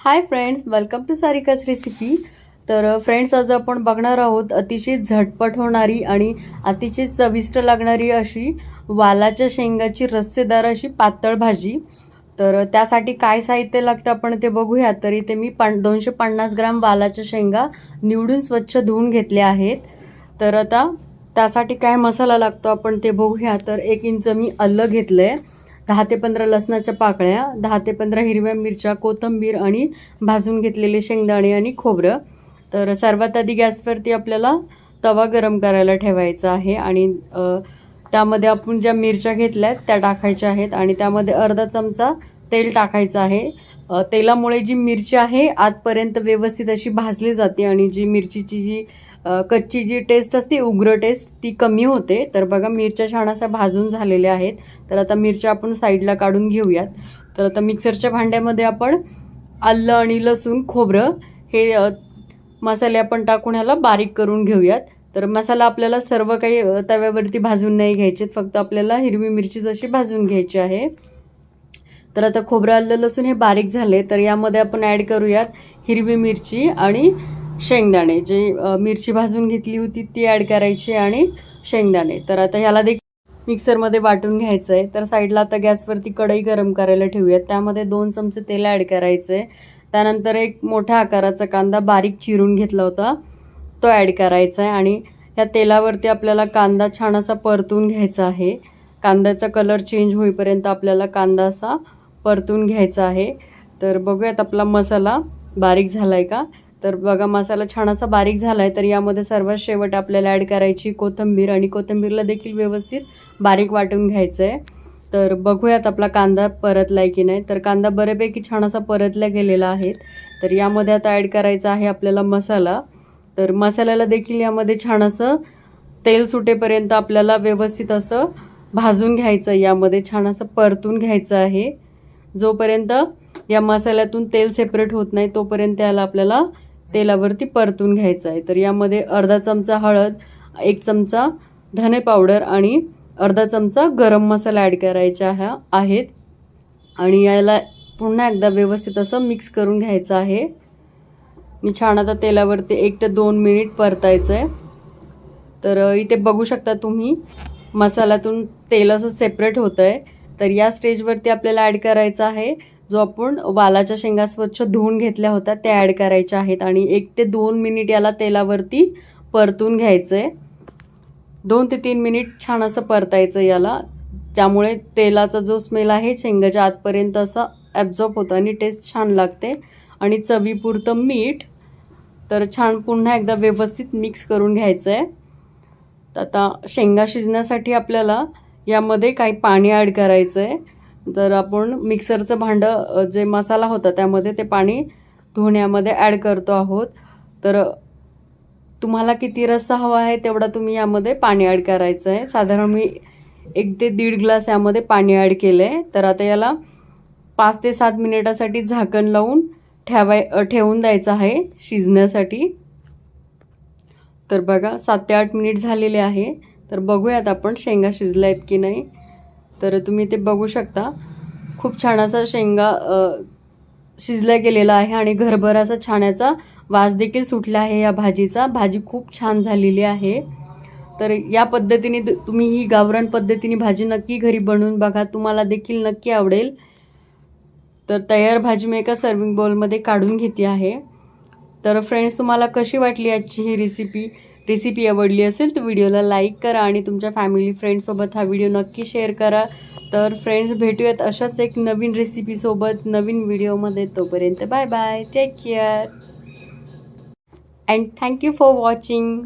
Hi friends welcome to Sarika's recipe तर friends आज आपण बघणार आहोत अतिशय झटपट होणारी आणि अतिशय चविष्ट लागणारी अशी वालाच्या शेंगाची रस्सेदार अशी पातळ भाजी. तर त्यासाठी काय साहित्य लागतं आपण ते बघूया. तर इथे मी पण दोनशे पन्नास ग्राम वालाच्या शेंगा निवडून स्वच्छ धुवून घेतल्या आहेत. तर आता त्यासाठी काय मसाला लागतो आपण ते बघूया. तर एक इंच मी अल्लं घेतलं आहे दहा ते पंधरा लसणाच्या पाकळ्या दहा ते पंधरा हिरव्या मिरच्या कोथिंबीर आणि भाजून घेतलेले शेंगदाणे आणि खोबरं. तर सर्वात आधी गॅसवरती आपल्याला तवा गरम करायला ठेवायचा आहे आणि त्यामध्ये आपण ज्या मिरच्या घेतल्या आहेत त्या टाकायच्या आहेत आणि त्यामध्ये अर्धा चमचा तेल टाकायचं आहे. तेलामुळे जी मिरची आहे आतपर्यंत व्यवस्थित अशी भाजली जाते आणि जी मिरचीची जी कच्ची जी टेस्ट असते उग्र टेस्ट ती कमी होते. तर बघा मिरच्या छान अशा भाजून झालेल्या आहेत. तर आता मिरच्या आपण साईडला काढून घेऊयात. तर आता मिक्सरच्या भांड्यामध्ये आपण आलं आणि लसूण खोबरं हे मसाले आपण टाकून ह्याला बारीक करून घेऊयात. तर मसाला आपल्याला सर्व काही तव्यावरती भाजून नाही घ्यायचे फक्त आपल्याला हिरवी मिरची जशी भाजून घ्यायची आहे. तर आता खोबरं आलं लसूण हे बारीक झाले तर यामध्ये आपण ॲड करूयात हिरवी मिरची आणि शेंगदाणे. जे मिरची भाजून घेतली होती ती ॲड करायची आणि शेंगदाणे. तर आता ह्याला देखील मिक्सरमध्ये वाटून घ्यायचं आहे तर साईडला आता गॅसवरती कढई गरम करायला ठेवूयात. त्यामध्ये दोन चमचे तेल ॲड करायचं आहे त्यानंतर एक मोठ्या आकाराचा कांदा बारीक चिरून घेतला होता तो ॲड करायचा आहे आणि ह्या तेलावरती आपल्याला कांदा छान असा परतून घ्यायचा आहे. कांद्याचा कलर चेंज होईपर्यंत आपल्याला कांदा असा परतून घ्यायचा आहे. तर बघूयात आपला मसाला बारीक झाला आहे का? तर बघा मसाला छान असा बारीक झाला आहे तर यामध्ये सर्वात शेवट आपल्याला ॲड करायची कोथिंबीर आणि कोथिंबीरला देखील व्यवस्थित बारीक वाटून घ्यायचं आहे तर बघूयात आपला कांदा परतला आहे की नाही. तर कांदा बऱ्यापैकी छान असा परतला गेलेला आहे. तर यामध्ये आता ॲड करायचा आहे आपल्याला मसाला. तर मसाल्याला देखील यामध्ये छान असं तेल सुटेपर्यंत आपल्याला व्यवस्थित असं भाजून घ्यायचं यामध्ये छान असं परतून घ्यायचं आहे. जोपर्यंत या मसाल्यातून तेल सेपरेट होत नाही तोपर्यंत याला आपल्याला तेलावरती परतून घ्यायचं आहे. तर यामध्ये अर्धा चमचा हळद एक चमचा धने पावडर आणि अर्धा चमचा गरम मसाला ॲड करायचा ह्या आहेत. आणि याला पुन्हा एकदा व्यवस्थित असं मिक्स करून घ्यायचं आहे. मी छान आता तेलावरती एक ते दोन मिनिट परतायचं आहे. तर इथे बघू शकता तुम्ही मसाल्यातून तेल असं सेपरेट होतं आहे तर या स्टेजवरती आपल्याला ॲड करायचा आहे. जो आपण वालाच्या शेंगा स्वच्छ धुवून घेतल्या होत्या त्या ॲड करायच्या आहेत. आणि एक ते दोन मिनिट याला तेलावरती परतून घ्यायचं आहे दोन ते तीन मिनिट छान असं परतायचं याला. त्यामुळे तेलाचा जो स्मेल आहे शेंगाच्या आतपर्यंत असा ॲब्झॉर्ब होतं आणि टेस्ट छान लागते. आणि चवीपुरतं मीठ. तर छान पुन्हा एकदा व्यवस्थित मिक्स करून घ्यायचं आहे तर आता शेंगा शिजण्यासाठी आपल्याला यामध्ये काही पाणी ॲड करायचं आहे तर आपण मिक्सरचं भांडं जे मसाला होता त्यामध्ये ते पाणी धुण्यामध्ये ॲड करतो आहोत. तर तुम्हाला किती रस्सा हवा आहे तेवढा तुम्ही यामध्ये पाणी ॲड करायचं आहे साधारण मी एक ते दीड ग्लास यामध्ये पाणी ॲड केलं आहे तर आता याला पाच ते सात मिनिटासाठी झाकण लावून ठेवाय ठेवून द्यायचं आहे शिजण्यासाठी. तर बघा सात ते आठ मिनिट झालेले आहे. तर बघूयात आपण शेंगा शिजल्या आहेत की नाही. तर तुम्ही ते बघू शकता. खूप छान असा शेंगा शिजल्या गेलेला आहे आणि घरभर असा छान याचा वास देखील सुटला आहे या भाजीचा. भाजी खूप छान झालेली आहे. तर या पद्धतीने द- तुम्ही ही गावरान पद्धतीने भाजी नक्की घरी बनवून बघा. तुम्हाला देखील नक्की आवडेल. तर तयार भाजी मी एका सर्विंग बाउलमध्ये काढून घेते आहे. तर फ्रेंड्स तुम्हाला कशी वाटली आजची ही रेसिपी रेसिपी आवडली असेल तर व्हिडिओला लाईक करा आणि तुमच्या फॅमिली फ्रेंड्ससोबत हा व्हिडिओ नक्की शेअर करा. तर फ्रेंड्स भेटूयात अशाच एक नवीन रेसिपीसोबत नवीन व्हिडिओमध्ये तोपर्यंत bye bye take care and thank you for watching